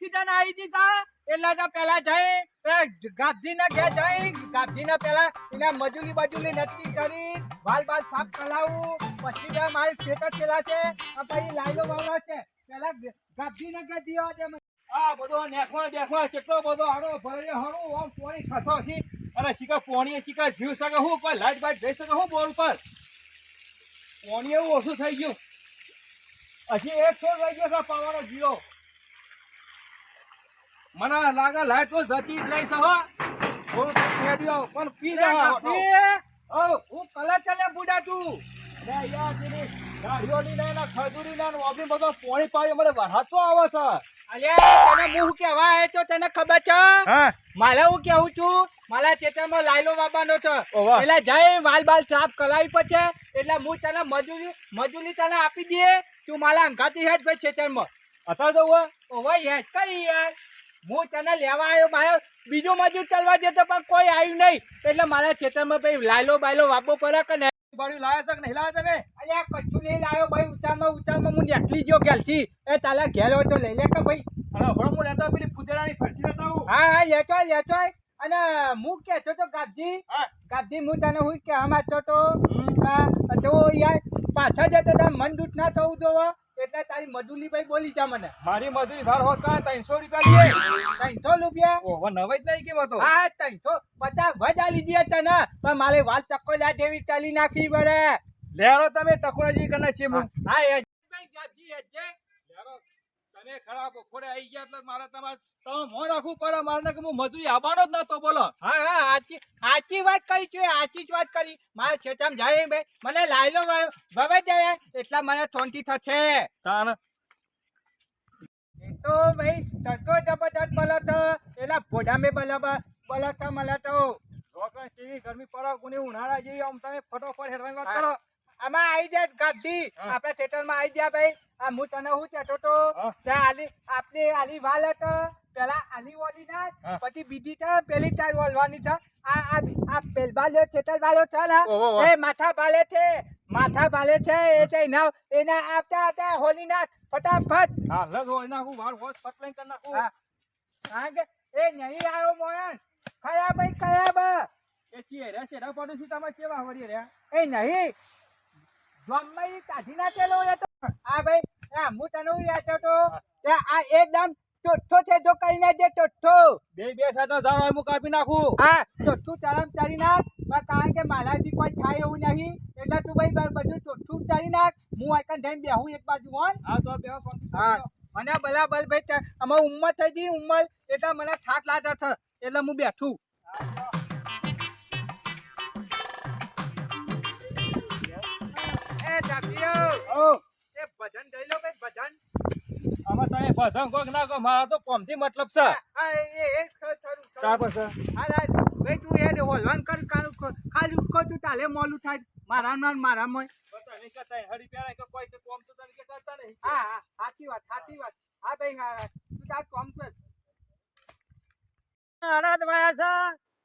Season આવી ગઈ છે. એટલે તો પેલા જઈ ગાંધી ના ઘેર જઈ ગાંધી ના પેલા એના મજૂરી બજૂરી નક્કી કરી, વાલ બાલ સાફ કરાવું. પછી બે મારી ખેતર પેલા છે, આ પછી લાઈલો વાવડો છે. પેલા ગાંધી ના ઘેર દીવા છે. આ બધો નેખવા દેખવા કેટલો બધો હારો ભર્યો હારો, આમ પોણી ખસો છે અને શીખા પોણી શીખા જીવ શકે હું પણ લાઈટ બાઈટ જઈ શકે હું બોલ પર પોણી એવું ઓછું થઈ ગયું. હજી એક છોડ રહી ગયો છે પાવાનો જીરો. મને લાગે લાઈટ તો જતી જ લઈશ હો. તો પણ પી જા ઓ હું કલર ચલે બુડા તું. ગાડીઓની ને ખજૂરી ને ઓબી બધો પોણી પાડી મને વરસાદ તો આવે છે. અલે તને હું કેવા આવ્યો તો તને ખબર છે? હા. મારે હું કેવું છું? મારા ખેતરમાં લાયલો વાવવાનો છે. એટલે જય માલ બાલ સાફ કરાવી પડશે. એટલે હું તને મજૂરી મજૂરી તને આપી દે તું મારા અંગાતી હેજ ભાઈ ખેતરમાં અત્યારે જવું હોય હેજ કઈ યાર? હું તને લેવા આવ્યો મારે બીજો મજૂર ચાલવા જતો પણ કોઈ આવ્યું નહીં. એટલે મારા ખેતરમાં ભાઈ લાયલો બાયલો વાપો પડે કે નહીં? ભાડું લાયા છો કે નહીં લાયા તમે? અરે કચ્છું નહીં લાવ્યો ભાઈ ઉતારમાં ઉતારમાં હું નીકળી ગયો ઘેરથી. એ તાલા ઘેર હોય તો લઈ લે કે ભાઈ. અને હમણાં હું લેતો પેલી પૂતળાની ફરતી લેતો હા હા લેતો લેતો અને હું કહેતો તો ગાંધી હા. હું તને હું કહેવા માંગતો તો તો યાર પાછા જતા તાર મન દુઃખ ના થવું જોવો. એટલે તારી મજૂરી ભાઈ બોલી જા મને. મારી મજૂરી ધાર હોત કા ત્રણસો રૂપિયા લઈએ ત્રણસો રૂપિયા? ઓહો નવાઈ જ નહીં કેમ હતો? હા ત્રણસો. પચાસ વજ આલી દે તને. પણ મારે વાલ ચક્કોલા જેવી ચાલી નાખી પડે. લેરો તમે ટકોરાજી કને છે હું એ ભાઈ જાજી તમે ખરાબ ખોડે આવી ગયા એટલે મારે તમારે તમે મોં રાખવું પડે. મારે કે હું મજૂરી આવવાનો જ નતો બોલો. હા હા સાચી સાચી વાત કરી છે સાચી જ વાત કરી. મારા ખેતરમાં જાય બે. મને લાયલો ભવે જાય એટલા મને થોનથી થશે. તાન એ તો ભાઈ તડકો જબરદસ્ત છે. એલા ભોડામે બળે બળે છે મને તો રોકણ કેવી? ગરમી પડે ગુની ઉનાળા જેવી. આમ તમે ફટોફટ હેરવાની વાત કરો. આમાં આવી જાય ગાડી આપણા થિયેટરમાં આવી ગયા ભાઈ. આ હું તને હું કહેતો તો આલી આપણે આલી વાલ હતો. પેલા આલી વાલી ના પછી બીજી છે પેલી ચાર વાલવાની છે. આ આ આ પેલ વાલ્યો થિયેટર વાળો છે ને. એ માથા ભાલે છે માથા ભાલે છે એ છે ના એના આવતા હતા હોલી ના ફટાફટ. હા લગ હોય નાખું વાર હોસ પટલાઈ કરી નાખું. હા. કે એ નહીં આવ્યો મોયન ખરાબ ખરાબ. એ ચીએ રે છે પડોશી તમે કેવા વળી રહ્યા? એ નહીં. જમવાઈ કાઢી નાખેલો એ તો. આ ભાઈ આ હું તને યાદ હતો કે આ એકદમ ચોથો છે જો કરી જે ચોથો. બે બે સાતો જાણો હું કાપી નાખું. હા ચોથું ચરમ ચાલી નાખ. કારણ કે મારાથી કોઈ થાય એવું નહીં. એટલે તું ભાઈ બધું ચોથું ચાલી નાખ. હું આઈકન થઈને બેહું એક બાજુ હોન. હા તો બે હા. મને બરાબર ભાઈ તે- અમારી ઉંમર થઈ ગઈ ઉંમર. એટલે મને થાક લાગે છે એટલે હું બેઠું. ભજન કોક ના કહો મારા તો કોમથી મતલબ છે. હા એ એ પછી. હા ભાઈ તું એને હોલવાન કર ખ- ખાલી ઉઠકો તું તાલે મોલું થાય મારા માં મારા માં બતા નહીં કરતા હરી પહેરાય કે કોઈ કે કોમ તો તને કે કરતા નહીં. હા હા સાચી વાત સાચી વાત. હા ભાઈ હા. તું તાર કોમ કર. અનાદ વાયા છે.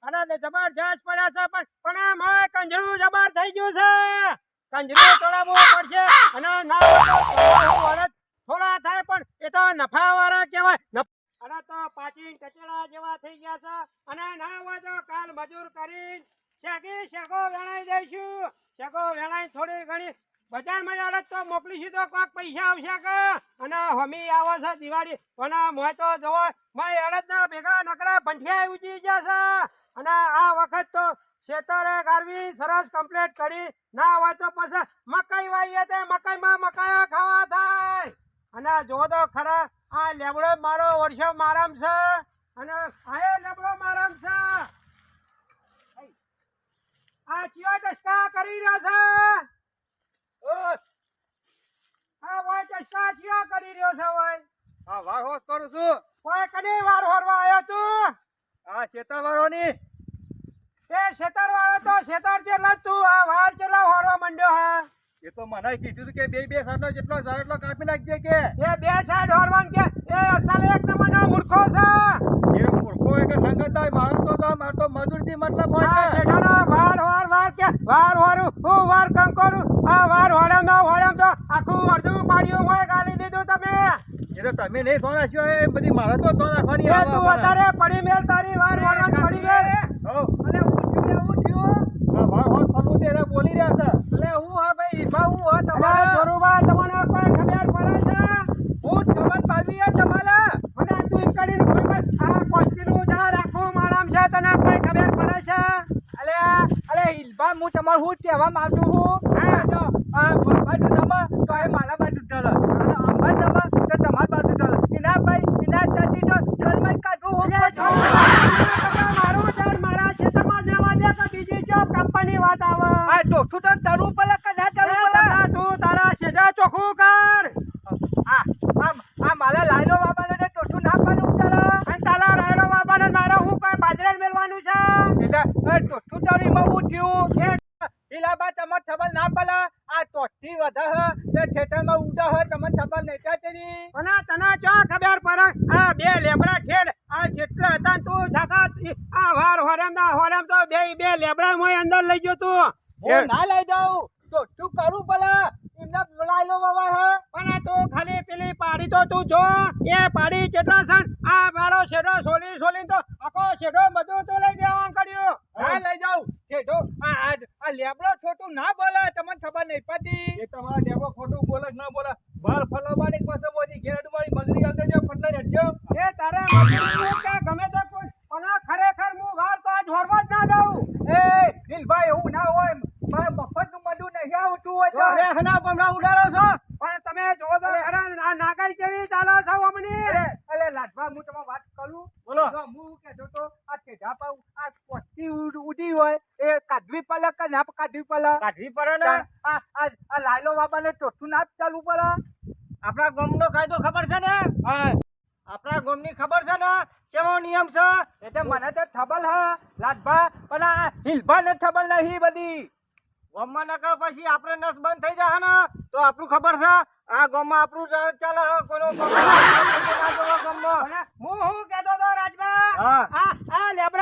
અનાજ જબરજસ્ત પડ્યા છે પણ પણ આમ હવે કંજરું જબર થઈ ગયું છે. કંજરું તોડાવવું પડશે અને ના હોય તો તોડાવવું વરસ થોડા થાય પણ એ તો નફાવાળા કહેવાય. અને તો પાછી કચેડા જેવા થઈ ગયા છે. અને ના હોય તો કાલ મજૂર કરી શેકી, શેકો વેણાઈ દઈશું. શેકો વેણાઈ થોડી ઘણી. બજારમાં અડદ તો મોકલીશું તો કોઈક પૈસા આવશે કે? અને હમી આવે છે દિવાળી. અને મોય તો જવો મોય અડદના ભેગા નકરા ભંઠિયા ઉજી છે. અને આ વખત તો ખેતરે ગારવી સરસ કમ્પ્લીટ કરી. ના હોય તો પછી મકાઈ વાવીએ તે મકાઈમાં મકાઈઓ ખાવા થાય. અને જો તો ખરા આ લેબડો મારો વર્ષો મારામ છે. અને આ લેબડો મારામ છે. આ ચિયો ટસકા કરી રહ્યો છે. આ ભાઈ ટસકા ચિયો કરી રહ્યો છે ભાઈ હા વાર હોશ કરું છું. કોઈ કને વાર હોરવા આવ્યો તું? આ શેતરવાળોની એ શેતર વાળો તો શેતર ચેલા તું આ વાર ચેલા હોરવા માંડ્યો હા. એ તો મને કીધું કે બે બે સાનો જેટલો જાય એટલો કાપી નાખજે કે. એ બે સાઈડ હોરવાન કે એ અસલ એક નંબરનો મૂર્ખો છે. એ મૂર્ખો એક કે નંગત મારો તો તો મારો તો મજૂરથી મતલબ હોય છે શેઠાનો વાર વાર વાર કે વાર હોરું હું વાર કંકોરું આ વાર હોડમ ના હોડમ તો આખું અડધું પાડ્યું હોય ગાલી દીધું તમે. એ તો તમે નહીં ધોન એ બધી મારે તો ધોન એ તું. અત્યારે પડી મેલ તારી વાર વાર પડી મેલ હઉ. અલે હું થયું હું થયું આ વાર વાર ફરવું એને રહ્યા છે. હું હા ભાઈ ઈભા હું હા તમારા? જોરુબા તમને કોઈ ખબર પડે છે? હું ખબર પાડવી યાર તમારે. મને તું કરીને કોઈ પણ આ કોસ્ટીનું જા રાખું મારામ છે તને કોઈ ખબર પડે છે? અલે અલે ઈલબા હું તમારું હું કહેવા માંગુ છું હા. જો આ બાજુ નમા તો એ મારા બાજુ ઢળ અને અંબા નમા તો તમારી બાજુ ઢળ એના ભાઈ એના તરતી તો ઢળમાં જ કાઢવું હું એટલે કહું જો છું. મારું જાણ મારા ક્ષેત્રમાં જ રહેવા દે કે બીજી જો કંપની વાત આવે આ ચોખ્ઠું તો તરવું પડે કે ના એ તરવું પડે તારા તું તારા ક્ષેત્ર ચોખ્ખું કર. આ આ મારા લાયલો બાબાને ને ચોખ્ઠું નાખવાનું તારા અને તારા રાયડો બાબાને મારે હું કઈ બાજરે મેળવાનું છે? એટલે એ તારી હું થયું? એ તમે ખબર ના પડે? આ ચોથી વધે તે થિયેટરમાં ઉડે હે તમે ખબર નહીં ચાચરી અને તને ચો ખબર પડે? આ બે લેબડા ઠેડ આ જેટલા હતા તું છાતા આ વાર હોરેમ ના હોરેમ તો બે બે લેબડા મોય અંદર લઈ ગયો તું. હું ના લઈ જાઉં. તો શું કરું ભલા. લાયલો બાબા હે. પણ તું ખાલી પેલી પાડી તો તું જો. એ પાડી કેટલા સન. આ મારો શેડો સોલી સોલી તો આખો શેડો બધું તો લઈ જવાનું કર્યું. હા. લઈ જાઉં. શેડો આ આ આ લેબડો છોટું ના બોલે તમને ખબર નહીં પતી એ તમારો ડેબો ખોટું બોલે ના બોલે? બાર ફલાવાની પાસે મોજી ઘેર મારી મગરી અંદર જો ફટલા રહેજો એ તારે મજૂરી કે ગમે તે કોઈ પણ આ ખરેખર હું વાર તો આજ હોરવા જ ના દઉં એ દિલભાઈ એવું ના હોય મારે મફતનું મધુ નહીં આવતું હોય તો અરે હના પમડા ઉડાડો છો પણ તમે જો તો ખરા આ નાગાઈ કેવી ચાલો છો અમની અરે અરે લાડવા હું તમારે વાત કરું બોલો. જો હું કહેતો તો આ આ ઉડી હોય એ કાઢવી પડે કે ના કાઢવી પડે? કાઢવી પડે ને? આ આ લાયલો બાબાને ના ચાલવું પડે. આપણા ગામનો કાયદો ખબર છે ને? હા. આપણા ગામની ખબર છે ને? કેવો નિયમ છે? એટલે મને તો થબલ હા લાડભા પણ આ હિલભા ને ખબર નહીં બધી. ગામમાં નકર પછી આપણે નસ બંધ થઈ જાય ને તો આપણું ખબર છે? આ ગામમાં આપણું ચાલે કોઈનો. હું હું કહેતો તો રાજભા? હા.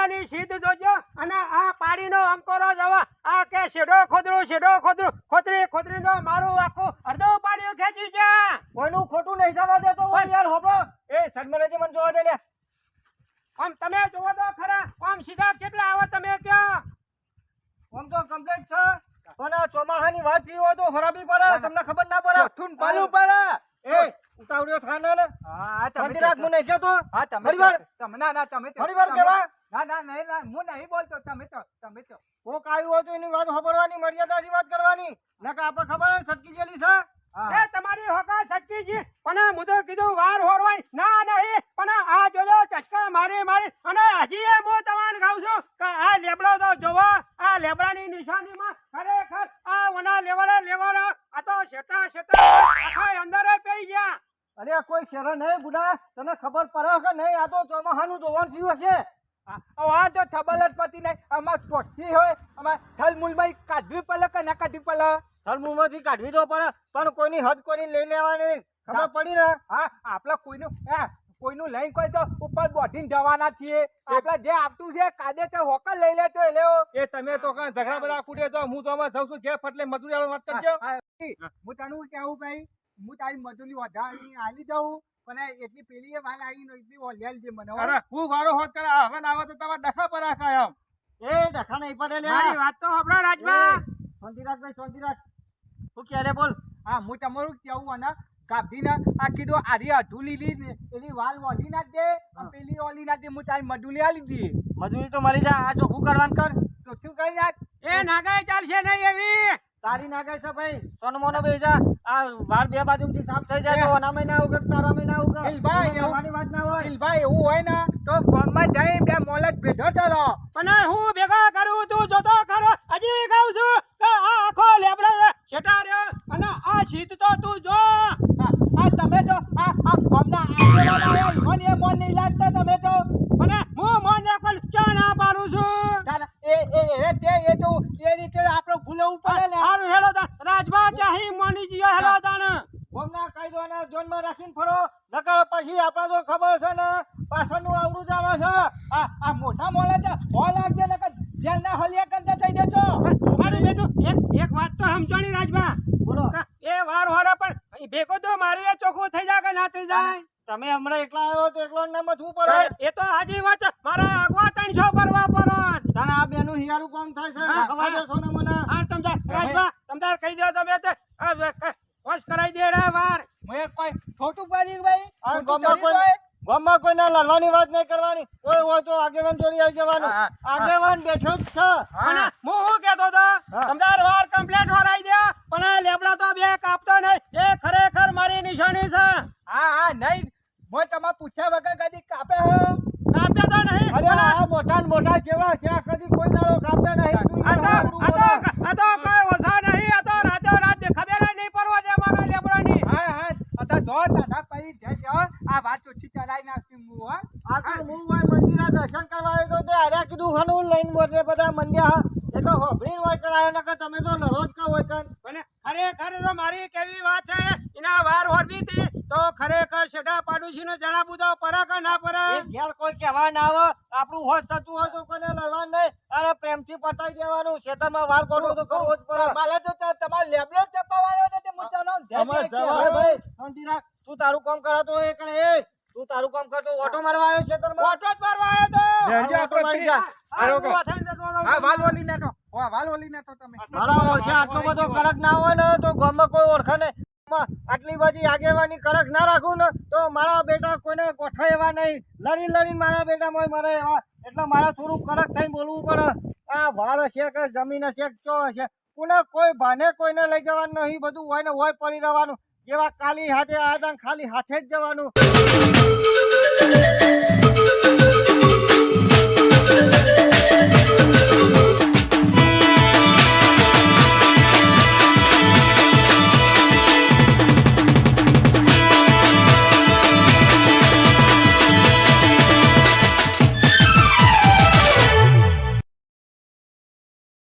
આ સીધ જોજો અને આ પાડીનો અંકોરો જવા. આ કે શેડો ખોદરું શેડો ખોદરું ખોતરી ખોતરી નો મારું આખું અડધો પાણી ખેંચી ગયા કોઈનું ખોટું નહીં થવા દેતો હોય યાર હોબળો એ સદમરેજી મને જોવા દે લે. આમ તમે જોવો તો ખરા. આમ સીધા કેટલા આવો તમે ક્યાં આમ તો કમ્પ્લીટ છે. પણ આ ચોમાહાની વાત થઈ હોય તો ખરાબી પડે. તમને ખબર ના પડે. ઠૂન પાલું પડે. એ ઉતાવળ્યો થાને ને. હા તમે રાખ મને કહેતો. હા તમે ફરી વાર તમે ના ના તમે ફરી વાર તમે- કહેવા? ના ના નહીં ના હું નહીં બોલતો તમે તો તમે તો કોક આવ્યું હોય તો એની વાત સાંભળવાની મર્યાદાથી વાત કરવાની. નકા આપણે ખબર હે સટકી જેલી છે. એ તમારી હોકા સટકી જી પણ હું તો કીધું વાર હોરવાય. ના નહીં. પણ આ જોજો ચસકા મારી મારી. અને હજી એ હું તમને કહું છું કે આ લેબડો તો જોવો આ લેબડાની નિશાનીમાં ખરેખર આ વના લેવાડા લેવાડા. આ તો શેટા શેટા આખા અંદર પડી ગયા. અરે કોઈ શેરા નહીં બુડા. તને ખબર પડે કે નહીં? આ તો ચોમાહાનું જોવાનું થયું હશે. આ તો થબલ જ પતી નહીં આમાં ચોખ્ખી હોય? આમાં થલમૂલમાં કાઢવી પડે કે ના કાઢવી પડે? થર્મોમાંથી કાઢવી દો પડે પણ કોઈની હદ કોઈની લઈ લેવાની. ખબર પડી ને? હા આપણે કોઈનું હા કોઈનું લઈને કોઈ તો ઉપર બોધીને જવાના છીએ. આપણે જે આપતું છે કાદે તો હોકર લઈ લેતો એ લેવો એ તમે તો કાં ઝઘડા બધા કુડે છો હું તો જાઉં છું જે ફટલે મજૂરી વાળો વાત કરજો. હા, તને કેવું ભાઈ? હું તારી મજૂરી વધારી આલી દઉં પણ એટલી પેલી એ માલ આવી એટલી ઓલિયાલ છે મને અરે હું વારો હોત કરે હવે ના આવે તો તમારે ડખા પર રાખાય આમ. એ ડખા નહીં પડે મારી વાત તો સાંભળો રાજભા. શાંતિરાજભાઈ શાંતિરાજ. તું ક્યારે બોલ. હા હું તમારું કેવું અને ગાભીને આ કીધું આરી અઢું લીલી ને એની વાલ ઓલી ના દે પેલી ઓલી ના દે હું તારી મજૂરી આલી દી મજૂરી તો મળી જાય આ ચોખ્ખું કરવાનું કર. તો શું કરી નાખ? એ નાગાઈ ચાલશે નહીં એવી. તારી નાખે છે ભાઈ. સોન મોનો બેજા આ વાર બે બાજુથી સાફ થઈ જાય તો અનામે મહિના ઉગે તારા મહિના ઉગે? ભાઈ, મારી વાત ના હોય. ભાઈ એવું હોય ને તો ગામમાં જઈ બે મોલક ભેગો ચલો પણ હું ભેગા કરું? તું જોતો ખરો? હજી કહું છું. કે આ આખો લેબડા છેટા રહ્યો. અને આ શીત તો તું જો હા, આ તમે તો આ આ ગામના આગેવાન આયા, ઈવોને એ મોન નહીં લાગતા તમે તો અને હું મોન રાખવાનું ચા ના પાડું છું તારા એ એ એ તે એ તો એ રીતે આપણે ભૂલવું પડે ને સારું હેલો તાણ રાજભા ક્યાંય મોની જીઓ હેલો તાણ ગોમના કાયદોના જોનમાં રાખીને ફરો નકર પછી આપણે તો ખબર છે ને પાછળનું આવડું જ આવે છે આ આ મોટા મોલે તો હો લાગજે ને કે જેલના હલિયા કરતા થઈ જશો મારું બેટું એક એક વાત તો સમજણી રાજભા. બોલો. એ વાર હોરા પણ ભેગો તો મારું એ ચોખ્ખું થઈ જાય કે ના થઈ જાય. તમે હમણાં એકલા આવ્યો તો એકલો ને મથવું પડે એ તો હાજી વાત. મારા આગવા ત્રણસો ભરવા પડો તને આ બેનું હિયારું કોણ થાય છે? ખવા ખબર હા. મને? હા તમતાર રાજભા તમતાર કહી દો તમે તે. વોશ કરાઈ દે રે વાર. મેં કોઈ ખોટું પડી ભાઈ? આ ખોટું ગામમાં કોઈ ના લડવાની વાત નહીં કરવાની. કોઈ હોય તો આગેવાન જોડી આવી જવાનું. આગેવાન બેઠો જ છે. અને હું શું કહેતો હતો? સમજાર વાર કમ્પ્લેટ વરાઈ દે પણ આ લેબડા તો બે કાપતો નહીં. એ ખરેખર મારી નિશાની છે. હા હા નહીં. મોય તમાર પૂછ્યા વગર કદી કાપે હો? કાપ્યા તો નહીં અરે આ મોટા મોટા જેવા છે કદી કોઈ દાડો કાપે નહીં. આ તો આ તો આ તો કઈ ઓછા નહીં આ તો રાતો રાત દે ખબર જ નહીં પડવા દે મારા લેબડાની હા હા અત્યારે જો દાદા પછી જે છે હો, આ વાત ઓછી ચડાઈ નાખી હું હો આ તો હું હોય મંદિરના દર્શન કરવા આવ્યો તો તે હાર્યા કીધું હનું લઈને બોલે બધા મંડ્યા એ તો હોભળીને હોય કરાયો નકર તમે તો લડો જ કહો હોય કન અને ખરેખર તો મારી કેવી વાત છે એના વાર હોરવી હતી તો ખરેખર પાડોશી ને જણાવું તો પરા કે ના પરા? ઘેર કોઈ કહેવા ના આવે. આપણું હોશ થતું હોય તો કોને લડવા નહીં. અને પ્રેમથી પટાઈ દેવાનું. ખેતરમાં વાર કરવો તો કરવો જ પડે. માલે તો તમારે લેબડો જ ચપાવવાનો છે તે. જવાય ભાઈ. શાંતિ રાખ. તું તારું કામ કરાતો એ કણે. એ તું તારું કામ કરતો ઓટો મારવા આવ્યો ખેતરમાં ઓટો જ મારવા આવ્યો તો. લેજો ઓટો મારી જા. આરો રહું. હા વાલ ઓલી ને તો વાલ ઓલી ને તો તમે. મારા ઓળખે આટલો બધો કડક ના હોય ને તો ગામમાં કોઈ ઓળખે નહીં. માં આટલી બધી આગેવાની કડક ના રાખું ને, તો મારા બેટા કોઈને ગોઠા એવા નહીં. લડી લડીને મારા બેટા મોય મારે એવા, એટલે મારે થોડું કડક થઈને બોલવું પડે. આ વાળ હશે કે જમીન હશે કે ચો હશે કોને કોઈ ભાને કોઈને લઈ જવાનું નહીં, બધું હોય ને હોય પડી રહેવાનું. જેવા કાલી હાથે આવ્યા ખાલી હાથે જ જવાનું.